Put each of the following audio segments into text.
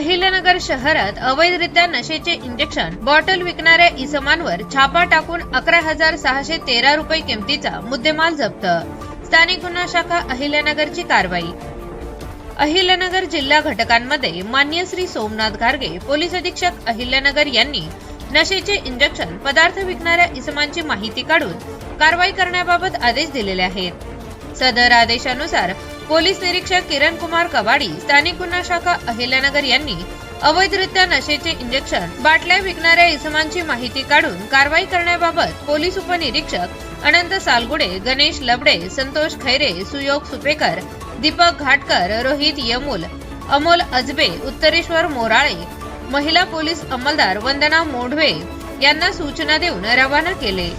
अहिल्यानगर शहरात अवैधरित्या नशेचे इंजेक्शन बॉटल विकणाऱ्या इसमांवर छापा टाकून अकरा हजार सहाशे तेरा रुपये किमतीचा मुद्देमाल जप्त. स्थानिक गुन्हा शाखा अहिल्यानगरची कारवाई. अहिल्यानगर जिल्हा घटकांमध्ये मान्य श्री सोमनाथ घारगे पोलीस अधीक्षक अहिल्यानगर यांनी नशेचे इंजेक्शन पदार्थ विकणाऱ्या इसमांची माहिती काढून कारवाई करण्याबाबत आदेश दिलेले आहेत. सदर आदेशानुसार पोलीस निरीक्षक किरण कुमार कवाडी स्थानिक गुन्हा शाखा अहिल्यानगर यांनी अवैधरित्या नशेचे इंजेक्शन बाटल्या विकणाऱ्या इसमांची माहिती काढून कारवाई करण्याबाबत पोलीस उपनिरीक्षक अनंत सालगुडे गणेश लबडे संतोष खैरे सुयोग सुपेकर दीपक घाटकर रोहित यमुल अमोल अजबे उत्तरेश्वर मोराळे महिला पोलीस अंमलदार वंदना मोढवे यांना सूचना देऊन रवाना केले.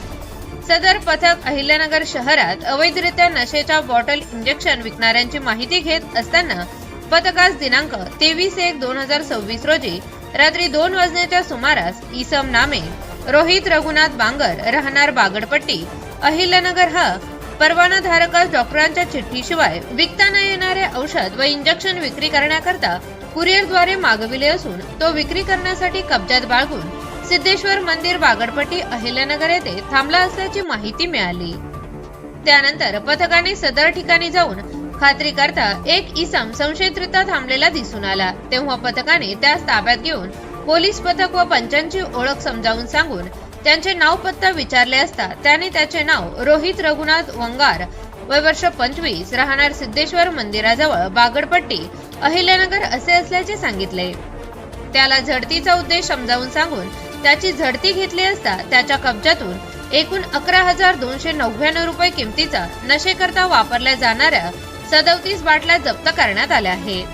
सदर पथक अहिल्यानगर शहरात अवैधरित्या नशेच्या बॉटल इंजेक्शन विकणाऱ्यांची माहिती घेत असताना पथकास दिनांक तेवीस एक दोन हजार सव्वीस रोजी रात्री दोन वाजण्याच्या सुमारास इसम नामे रोहित रघुनाथ बांगर राहणार बागडपट्टी अहिल्यानगर हा परवानाधारकास डॉक्टरांच्या चिठ्ठीशिवाय विकता न येणारे औषध व इंजेक्शन विक्री करण्याकरता कुरिअरद्वारे मागविले असून तो विक्री करण्यासाठी कब्जात बाळगून सिद्धेश्वर मंदिर बागडपट्टी अहिल्यानगर येथे थांबला असल्याची माहिती मिळाली. त्यानंतर पथकाने सदर ठिकाणी जाऊन खात्री करता एक इसम संशयितरित्या थांबलेला दिसून आला. तेव्हा पथकाने त्यास ताब्यात घेऊन पोलीस पथक व पंचांची ओळख समजावून सांगून त्यांचे नाव पत्ता विचारले असता त्याने त्याचे नाव रोहित रघुनाथ वंगार वय वर्ष पंचवीस राहणार सिद्धेश्वर मंदिराजवळ बागडपट्टी अहिल्यानगर असे असल्याचे सांगितले. त्याला झडतीचा उद्देश समजावून सांगून त्याची झडती घेतली असता त्याच्या कब्जातून एकूण अकरा हजार दोनशे नव्याण्णव रुपये किमतीचा नशेकरता वापरल्या जाणाऱ्या सदोतीस बाटल्या जप्त करण्यात आल्या आहेत.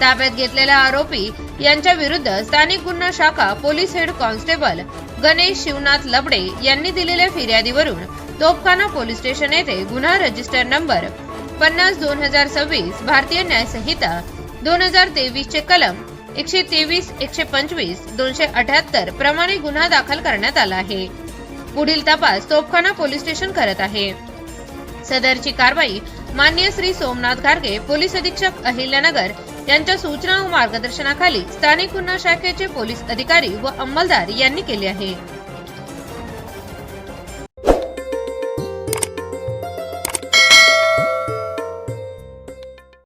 ताब्यात घेतलेल्या आरोपी यांच्या विरुद्ध स्थानिक गुन्हा शाखा police head constable Ganesh Shivnath Labade यांनी दिलेल्या फिर्यादीवरून तोपखाना पोलीस स्टेशन येथे गुन्हा रजिस्टर नंबर पन्नास दोन हजार सव्वीस भारतीय न्याय संहिता दोन हजार तेवीस चे कलम एकशे तेवीस एकशे पंचवीस दोनशे अठ्याहत्तर प्रमाणे गुन्हा दाखल करण्यात आला आहे. पुढील तपास तोपखाना पोलीस स्टेशन करत आहे. सदरची कारवाई मान्य श्री सोमनाथ घारगे पोलीस अधीक्षक अहिल्यानगर यांच्या सूचना व मार्गदर्शनाखाली स्थानिक गुन्हा शाखेचे पोलीस अधिकारी व अंमलदार यांनी केले आहे.